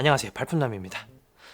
안녕하세요 발품남입니다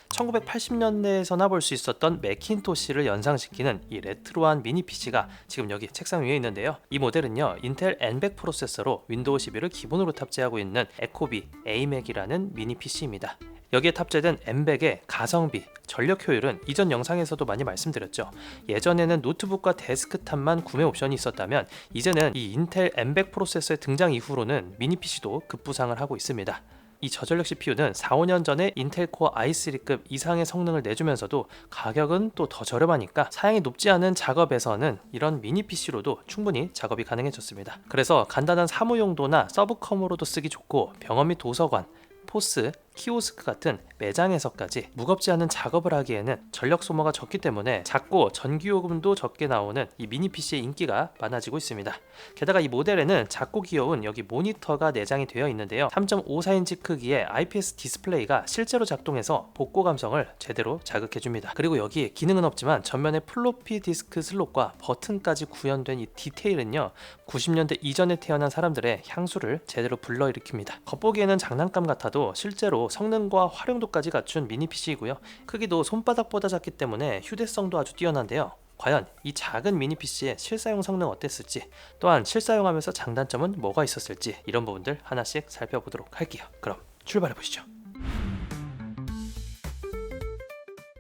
1980년대에서나 볼 수 있었던 매킨토시를 연상시키는 이 레트로한 미니 PC가 지금 여기 책상 위에 있는데요. 이 모델은요 인텔 N100 프로세서로 윈도우 11을 기본으로 탑재하고 있는 에코비 AMAC이라는 미니 PC입니다. 여기에 탑재된 M100의 가성비, 전력 효율은 이전 영상에서도 많이 말씀드렸죠. 예전에는 노트북과 데스크탑만 구매 옵션이 있었다면 이제는 이 인텔 M100 프로세서의 등장 이후로는 미니 PC도 급부상을 하고 있습니다. 이 저전력 CPU는 4, 5년 전에 인텔 코어 i3급 이상의 성능을 내주면서도 가격은 또 더 저렴하니까 사양이 높지 않은 작업에서는 이런 미니 PC로도 충분히 작업이 가능해졌습니다. 그래서 간단한 사무 용도나 서브컴으로도 쓰기 좋고 병원 및 도서관, 포스, 키오스크 같은 매장에서까지 무겁지 않은 작업을 하기에는 전력 소모가 적기 때문에 작고 전기요금도 적게 나오는 이 미니 PC의 인기가 많아지고 있습니다. 게다가 이 모델에는 작고 귀여운 여기 모니터가 내장이 되어 있는데요. 3.54인치 크기의 IPS 디스플레이가 실제로 작동해서 복고 감성을 제대로 자극해줍니다. 그리고 여기 기능은 없지만 전면에 플로피 디스크 슬롯과 버튼까지 구현된 이 디테일은요 90년대 이전에 태어난 사람들의 향수를 제대로 불러일으킵니다. 겉보기에는 장난감 같아도 실제로 성능과 활용도까지 갖춘 미니 PC이고요. 크기도 손바닥보다 작기 때문에 휴대성도 아주 뛰어난데요. 과연 이 작은 미니 PC의 실사용 성능 어땠을지 또한 실사용하면서 장단점은 뭐가 있었을지 이런 부분들 하나씩 살펴보도록 할게요. 그럼 출발해 보시죠.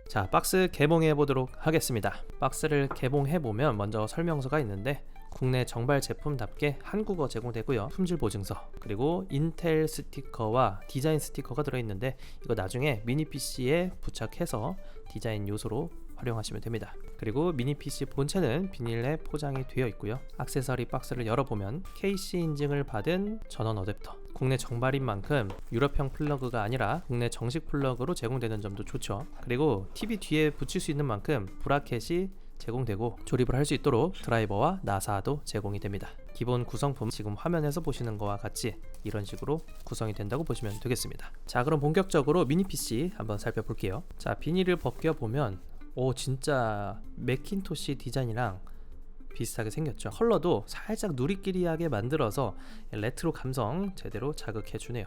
자, 박스 개봉해 보도록 하겠습니다. 박스를 개봉해 보면 먼저 설명서가 있는데 국내 정발 제품답게 한국어 제공되고요. 품질 보증서 그리고 인텔 스티커와 디자인 스티커가 들어있는데 이거 나중에 미니 PC에 부착해서 디자인 요소로 활용하시면 됩니다. 그리고 미니 PC 본체는 비닐에 포장이 되어 있고요. 액세서리 박스를 열어보면 KC 인증을 받은 전원 어댑터. 국내 정발인 만큼 유럽형 플러그가 아니라 국내 정식 플러그로 제공되는 점도 좋죠. 그리고 TV 뒤에 붙일 수 있는 만큼 브라켓이 제공되고 조립을 할 수 있도록 드라이버와 나사도 제공이 됩니다. 기본 구성품 지금 화면에서 보시는 것과 같이 이런 식으로 구성이 된다고 보시면 되겠습니다. 자, 그럼 본격적으로 미니 PC 한번 살펴볼게요. 자, 비닐을 벗겨 보면 오 진짜 맥킨토시 디자인이랑 비슷하게 생겼죠. 컬러도 살짝 누리끼리하게 만들어서 레트로 감성 제대로 자극해 주네요.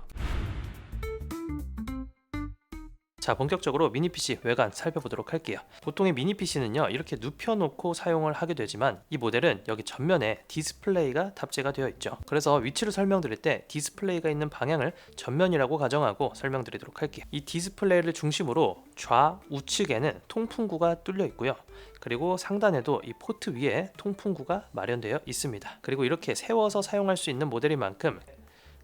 자 본격적으로 미니 PC 외관 살펴보도록 할게요. 보통의 미니 PC는요 이렇게 눕혀놓고 사용을 하게 되지만 이 모델은 여기 전면에 디스플레이가 탑재가 되어 있죠. 그래서 위치를 설명드릴 때 디스플레이가 있는 방향을 전면이라고 가정하고 설명드리도록 할게요. 이 디스플레이를 중심으로 좌우측에는 통풍구가 뚫려 있고요. 그리고 상단에도 이 포트 위에 통풍구가 마련되어 있습니다. 그리고 이렇게 세워서 사용할 수 있는 모델인 만큼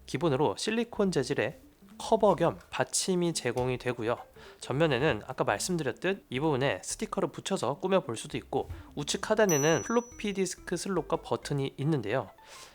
기본으로 실리콘 재질의 커버 겸 받침이 제공이 되고요. 전면에는 아까 말씀드렸듯 이 부분에 스티커를 붙여서 꾸며 볼 수도 있고 우측 하단에는 플로피 디스크 슬롯과 버튼이 있는데요.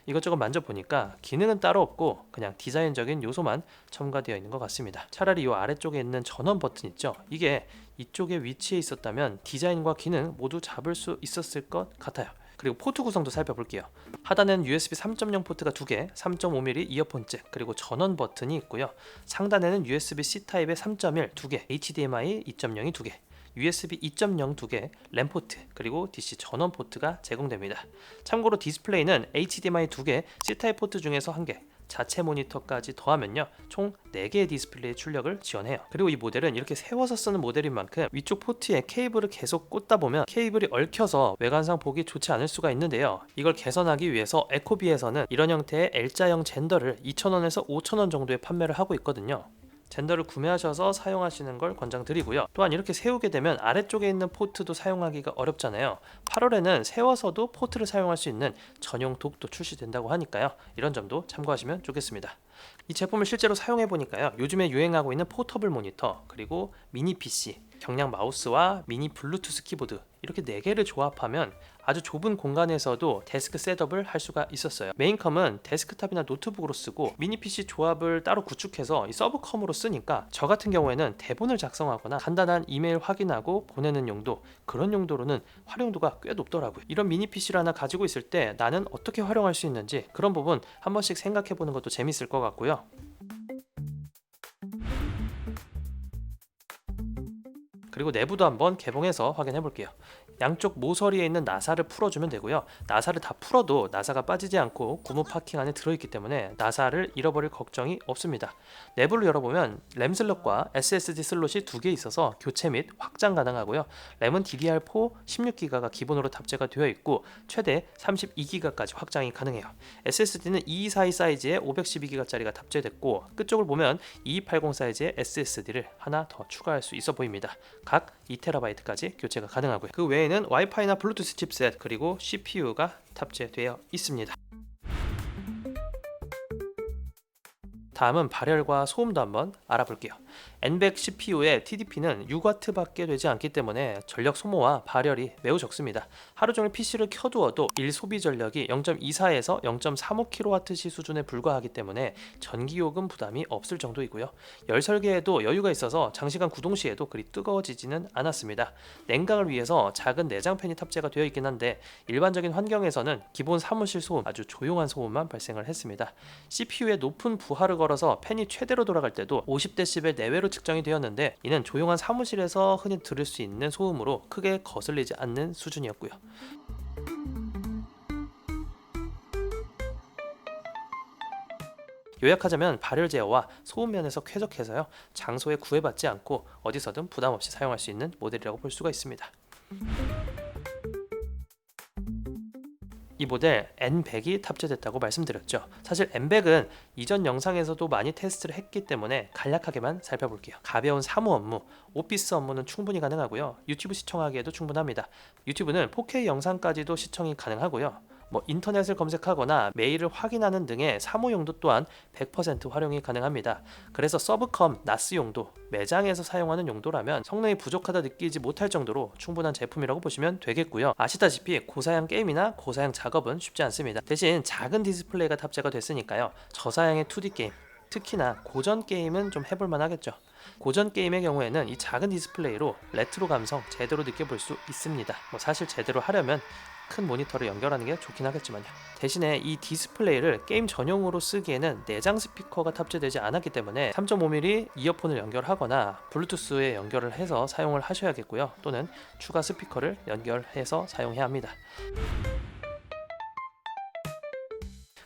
이것저것 만져보니까 기능은 따로 없고 그냥 디자인적인 요소만 첨가되어 있는 것 같습니다. 차라리 이 아래쪽에 있는 전원 버튼 있죠. 이게 이쪽에 위치해 있었다면 디자인과 기능 모두 잡을 수 있었을 것 같아요. 그리고 포트 구성도 살펴볼게요. 하단에는 USB 3.0 포트가 2개, 3.5mm 이어폰 잭, 그리고 전원 버튼이 있고요. 상단에는 USB-C 타입의 3.1 2개, HDMI 2.0이 2개, USB 2.0 2개, 램 포트, 그리고 DC 전원 포트가 제공됩니다. 참고로 디스플레이는 HDMI 2개, C타입 포트 중에서 1개, 자체 모니터까지 더하면요 총 4개의 디스플레이 출력을 지원해요. 그리고 이 모델은 이렇게 세워서 쓰는 모델인 만큼 위쪽 포트에 케이블을 계속 꽂다 보면 케이블이 얽혀서 외관상 보기 좋지 않을 수가 있는데요. 이걸 개선하기 위해서 에코비에서는 이런 형태의 L자형 젠더를 2,000원에서 5,000원 정도에 판매를 하고 있거든요 젠더를 구매하셔서 사용하시는 걸 권장드리고요. 또한 이렇게 세우게 되면 아래쪽에 있는 포트도 사용하기가 어렵잖아요. 8월에는 세워서도 포트를 사용할 수 있는 전용 독도 출시된다고 하니까요. 이런 점도 참고하시면 좋겠습니다. 이 제품을 실제로 사용해 보니까요. 요즘에 유행하고 있는 포터블 모니터 그리고 미니 PC 경량 마우스와 미니 블루투스 키보드 이렇게 네 개를 조합하면 아주 좁은 공간에서도 데스크 셋업을 할 수가 있었어요. 메인컴은 데스크탑이나 노트북으로 쓰고 미니 PC 조합을 따로 구축해서 이 서브컴으로 쓰니까 저 같은 경우에는 대본을 작성하거나 간단한 이메일 확인하고 보내는 용도 그런 용도로는 활용도가 꽤 높더라고요. 이런 미니 PC를 하나 가지고 있을 때 나는 어떻게 활용할 수 있는지 그런 부분 한 번씩 생각해 보는 것도 재밌을 것 같고요. 그리고 내부도 한번 개봉해서 확인해 볼게요. 양쪽 모서리에 있는 나사를 풀어주면 되고요. 나사를 다 풀어도 나사가 빠지지 않고 구무 파킹 안에 들어있기 때문에 나사를 잃어버릴 걱정이 없습니다. 내부를 열어보면 램 슬롯과 SSD 슬롯이 두 개 있어서 교체 및 확장 가능하고요. 램은 DDR4 16기가가 기본으로 탑재가 되어 있고 최대 32기가까지 확장이 가능해요. SSD는 2242 사이즈의 512기가짜리가 탑재됐고 끝쪽을 보면 2280 사이즈의 SSD를 하나 더 추가할 수 있어 보입니다. 각 2TB까지 교체가 가능하고요. 그 외에는 와이파이나 블루투스 칩셋 그리고 CPU가 탑재되어 있습니다. 다음은 발열과 소음도 한번 알아볼게요. N100 CPU의 TDP는 6W밖에 되지 않기 때문에 전력 소모와 발열이 매우 적습니다. 하루 종일 PC를 켜두어도 일 소비 전력이 0.24에서 0.35kWh 수준에 불과하기 때문에 전기요금 부담이 없을 정도이고요. 열 설계에도 여유가 있어서 장시간 구동 시에도 그리 뜨거워지지는 않았습니다. 냉각을 위해서 작은 내장 팬이 탑재가 되어 있긴 한데 일반적인 환경에서는 기본 사무실 소음 아주 조용한 소음만 발생을 했습니다. CPU에 높은 부하를 걸어 서 팬이 최대로 돌아갈 때도 50dB 내외로 측정이 되었는데 이는 조용한 사무실에서 흔히 들을 수 있는 소음으로 크게 거슬리지 않는 수준이었고요. 요약하자면 발열 제어와 소음 면에서 쾌적해서요 장소에 구애받지 않고 어디서든 부담 없이 사용할 수 있는 모델이라고 볼 수가 있습니다. 이 모델 N100이 탑재됐다고 말씀드렸죠. 사실 N100은 이전 영상에서도 많이 테스트를 했기 때문에 간략하게만 살펴볼게요. 가벼운 사무 업무, 오피스 업무는 충분히 가능하고요. 유튜브 시청하기에도 충분합니다. 유튜브는 4K 영상까지도 시청이 가능하고요. 뭐 인터넷을 검색하거나 메일을 확인하는 등의 사무 용도 또한 100% 활용이 가능합니다. 그래서 서브컴, 나스 용도, 매장에서 사용하는 용도라면 성능이 부족하다 느끼지 못할 정도로 충분한 제품이라고 보시면 되겠고요. 아시다시피 고사양 게임이나 고사양 작업은 쉽지 않습니다. 대신 작은 디스플레이가 탑재가 됐으니까요. 저사양의 2D 게임, 특히나 고전 게임은 좀 해볼만 하겠죠. 고전 게임의 경우에는 이 작은 디스플레이로 레트로 감성 제대로 느껴볼 수 있습니다. 뭐 사실 제대로 하려면 큰 모니터를 연결하는 게 좋긴 하겠지만요. 대신에 이 디스플레이를 게임 전용으로 쓰기에는 내장 스피커가 탑재되지 않았기 때문에 3.5mm 이어폰을 연결하거나 블루투스에 연결을 해서 사용을 하셔야겠고요. 또는 추가 스피커를 연결해서 사용해야 합니다.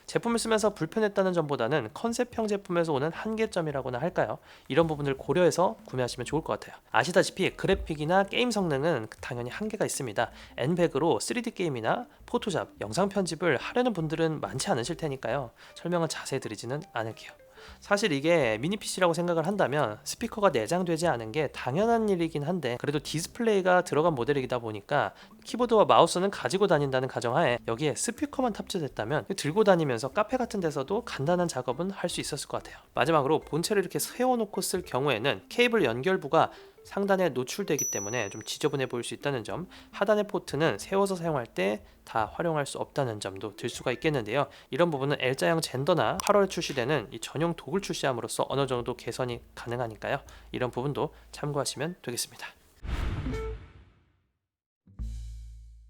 제품을 쓰면서 불편했다는 점보다는 컨셉형 제품에서 오는 한계점이라고나 할까요? 이런 부분을 고려해서 구매하시면 좋을 것 같아요. 아시다시피 그래픽이나 게임 성능은 당연히 한계가 있습니다. N100으로 3D 게임이나 포토샵, 영상 편집을 하려는 분들은 많지 않으실 테니까요. 설명을 자세히 드리지는 않을게요. 사실 이게 미니 PC라고 생각을 한다면 스피커가 내장되지 않은 게 당연한 일이긴 한데 그래도 디스플레이가 들어간 모델이다 보니까 키보드와 마우스는 가지고 다닌다는 가정하에 여기에 스피커만 탑재됐다면 들고 다니면서 카페 같은 데서도 간단한 작업은 할 수 있었을 것 같아요. 마지막으로 본체를 이렇게 세워놓고 쓸 경우에는 케이블 연결부가 상단에 노출되기 때문에 좀 지저분해 보일 수 있다는 점 하단의 포트는 세워서 사용할 때 다 활용할 수 없다는 점도 들 수가 있겠는데요. 이런 부분은 L자형 젠더나 8월에 출시되는 이 전용 도구를 출시함으로써 어느 정도 개선이 가능하니까요. 이런 부분도 참고하시면 되겠습니다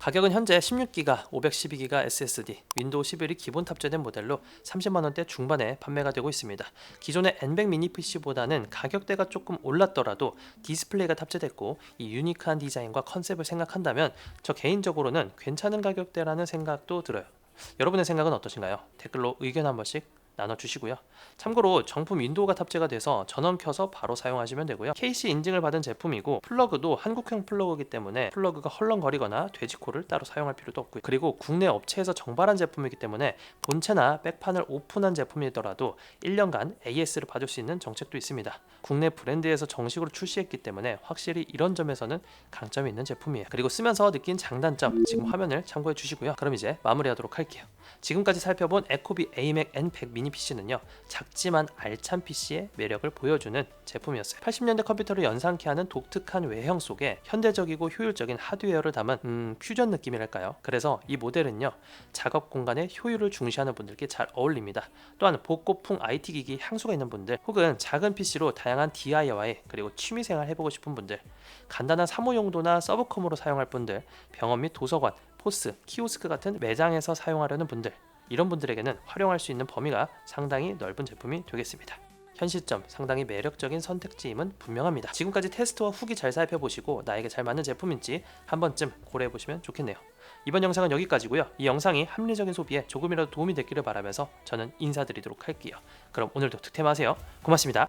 가격은 현재 16기가, 512기가 SSD, 윈도우 11이 기본 탑재된 모델로 30만 원대 중반에 판매가 되고 있습니다. 기존의 N100 미니 PC보다는 가격대가 조금 올랐더라도 디스플레이가 탑재됐고 이 유니크한 디자인과 컨셉을 생각한다면 저 개인적으로는 괜찮은 가격대라는 생각도 들어요. 여러분의 생각은 어떠신가요? 댓글로 의견 한 번씩 나눠주시고요. 참고로 정품 윈도우가 탑재가 돼서 전원 켜서 바로 사용하시면 되고요. KC 인증을 받은 제품이고 플러그도 한국형 플러그이기 때문에 플러그가 헐렁거리거나 돼지코를 따로 사용할 필요도 없고요. 그리고 국내 업체에서 정발한 제품이기 때문에 본체나 백판을 오픈한 제품이더라도 1년간 AS를 받을 수 있는 정책도 있습니다. 국내 브랜드에서 정식으로 출시했기 때문에 확실히 이런 점에서는 강점이 있는 제품이에요. 그리고 쓰면서 느낀 장단점 지금 화면을 참고해 주시고요. 그럼 이제 마무리하도록 할게요. 지금까지 살펴본 에코비 AMAC N100 미니 PC는요 작지만 알찬 PC의 매력을 보여주는 제품이었어요. 80년대 컴퓨터를 연상케 하는 독특한 외형 속에 현대적이고 효율적인 하드웨어를 담은 음, 퓨전 느낌이랄까요? 그래서 이 모델은요 작업 공간의 효율을 중시하는 분들께 잘 어울립니다. 또한 복고풍 IT 기기 향수가 있는 분들 혹은 작은 PC로 다양한 DIY 그리고 취미생활 해보고 싶은 분들 간단한 사무 용도나 서브컴으로 사용할 분들 병원 및 도서관 포스, 키오스크 같은 매장에서 사용하려는 분들 이런 분들에게는 활용할 수 있는 범위가 상당히 넓은 제품이 되겠습니다. 현 시점 상당히 매력적인 선택지임은 분명합니다. 지금까지 테스트와 후기 잘 살펴보시고 나에게 잘 맞는 제품인지 한 번쯤 고려해 보시면 좋겠네요. 이번 영상은 여기까지고요. 이 영상이 합리적인 소비에 조금이라도 도움이 됐기를 바라면서 저는 인사드리도록 할게요. 그럼 오늘도 득템하세요. 고맙습니다.